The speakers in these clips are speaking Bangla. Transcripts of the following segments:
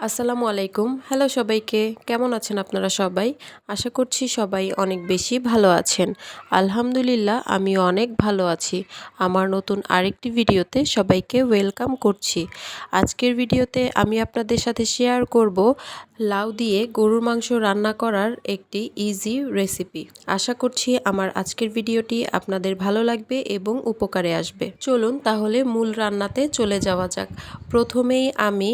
আসসালামু আলাইকুম। হ্যালো সবাইকে। কেমন আছেন আপনারা সবাই? আশা করছি সবাই অনেক বেশি ভালো আছেন। আলহামদুলিল্লাহ আমি অনেক ভালো আছি। আমার নতুন আরেকটি ভিডিওতে সবাইকে ওয়েলকাম করছি। আজকের ভিডিওতে আমি আপনাদের সাথে শেয়ার করব লাউ দিয়ে গরুর মাংস রান্না করার একটি ইজি রেসিপি আশা করছি আমার আজকের ভিডিওটি আপনাদের ভালো লাগবে এবং উপকারে আসবে। চলুন তাহলে মূল রান্নাতে চলে যাওয়া যাক। প্রথমেই আমি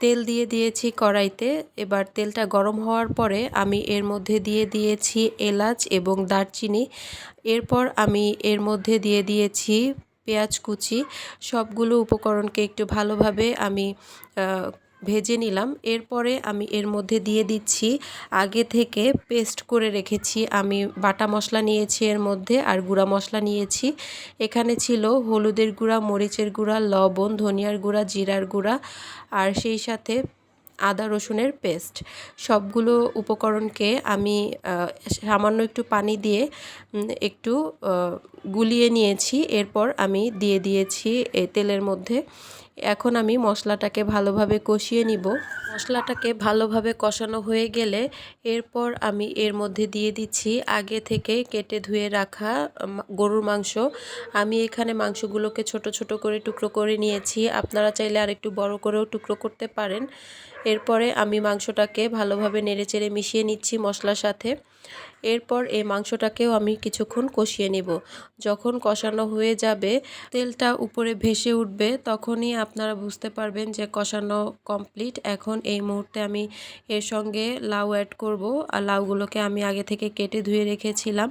তেল দিয়ে দিয়েছি কড়াইতে। এবার তেলটা গরম হওয়ার পরে আমি এর মধ্যে দিয়ে দিয়েছি এলাচ এবং দারচিনি। এরপর আমি এর মধ্যে দিয়ে দিয়েছি পেঁয়াজ কুচি। সবগুলো উপকরণকে একটু ভালোভাবে আমি ভেজে নিলাম। এরপরে আমি এর মধ্যে দিয়ে দিচ্ছি, আগে থেকে পেস্ট করে রেখেছি। আমি বাটা মশলা নিয়েছি এর মধ্যে আর গুঁড়া মশলা নিয়েছি। এখানে ছিল হলুদের গুঁড়া, মরিচের গুঁড়া, লবণ, ধনিয়ার গুঁড়া, জিরার গুঁড়া আর সেই সাথে আদা রসুনের পেস্ট। সবগুলো উপকরণকে আমি সামান্য একটু পানি দিয়ে একটু গুলিয়ে নিয়েছি। এরপর আমি দিয়ে দিয়েছি তেলের মধ্যে এখন আমি মশলাটাকে ভালোভাবে কষিয়ে নিব। মশলাটাকে ভালোভাবে কষানো হয়ে গেলে এরপর আমি এর মধ্যে দিয়ে দিচ্ছি আগে থেকে কেটে ধুয়ে রাখা গরুর মাংস। আমি এখানে মাংসগুলোকে ছোট ছোট করে টুকরো করে নিয়েছি। আপনারা চাইলে আর একটু বড় করেও টুকরো করতে পারেন। এরপরে আমি মাংসটাকে ভালোভাবে নেড়েচেড়ে মিশিয়ে নিচ্ছি মশলার সাথে। এরপর এই মাংসটাকেও আমি কিছুক্ষণ কষিয়ে নেব। যখন কষানো হয়ে যাবে, তেলটা উপরে ভেসে উঠবে, তখনই আপনারা বুঝতে পারবেন যে কষানো কমপ্লিট। এখন এই মুহূর্তে আমি এর সঙ্গে লাউ অ্যাড করব। আর লাউগুলোকে আমি আগে থেকে কেটে ধুয়ে রেখেছিলাম।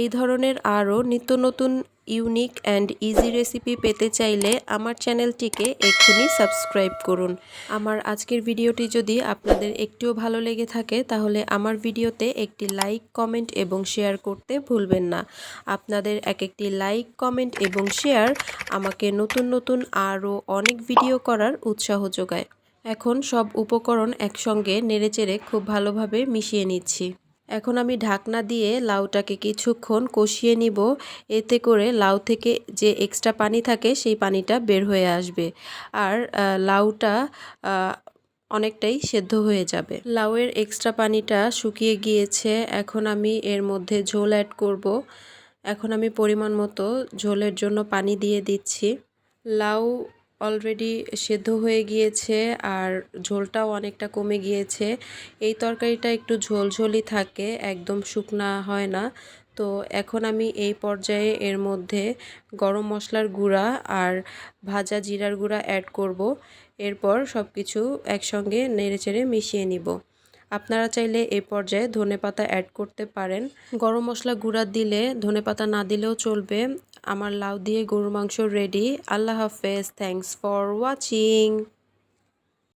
এই ধরনের আরও নিত্য নতুন ইউনিক অ্যান্ড ইজি রেসিপি পেতে চাইলে আমার চ্যানেলটিকে এক্ষুনি সাবস্ক্রাইব করুন। আমার আজকের ভিডিওটি যদি আপনাদের একটুও ভালো লেগে থাকে, তাহলে আমার ভিডিওতে একটি লাইক কমেন্ট এবং শেয়ার করতে ভুলবেন না। আপনাদের এক একটি লাইক কমেন্ট এবং শেয়ার আমাকে নতুন নতুন আরও অনেক ভিডিও করার উৎসাহ যোগায়। এখন সব উপকরণ একসঙ্গে নেড়েচেড়ে খুব ভালোভাবে মিশিয়ে নিচ্ছি। এখন আমি ঢাকনা দিয়ে লাউটাকে কিছুক্ষণ কষিয়ে নিব। এতে করে লাউ থেকে যে এক্সট্রা পানি থাকে, সেই পানিটা বের হয়ে আসবে। আর লাউটা অনেকটাই সেদ্ধ হয়ে যাবে। লাউয়ের এক্সট্রা পানিটা শুকিয়ে গিয়েছে। এখন আমি এর মধ্যে ঝোল অ্যাড করব। এখন আমি পরিমাণ মতো ঝোলের জন্য পানি দিয়ে দিচ্ছি। লাউ অলরেডি সেদ্ধ হয়ে গিয়েছে আর ঝোলটাও অনেকটা কমে গিয়েছে। এই তরকারিটা একটু ঝোলঝোলই থাকে, একদম শুকনা হয় না। তো এখন আমি এই পর্যায়ে এর মধ্যে গরম মশলার গুঁড়া আর ভাজা জিরার গুঁড়া অ্যাড করব। এরপর সব কিছু একসঙ্গে নেড়েচেড়ে মিশিয়ে নিব। আপনারা চাইলে এই পর্যায়ে ধনে পাতা অ্যাড করতে পারেন। গরম মশলা গুঁড়া দিলে, ধনে পাতা না দিলেও চলবে। আমার লাউ দিয়ে গরুর মাংস রেডি আল্লাহ হাফেজ। Thanks for watching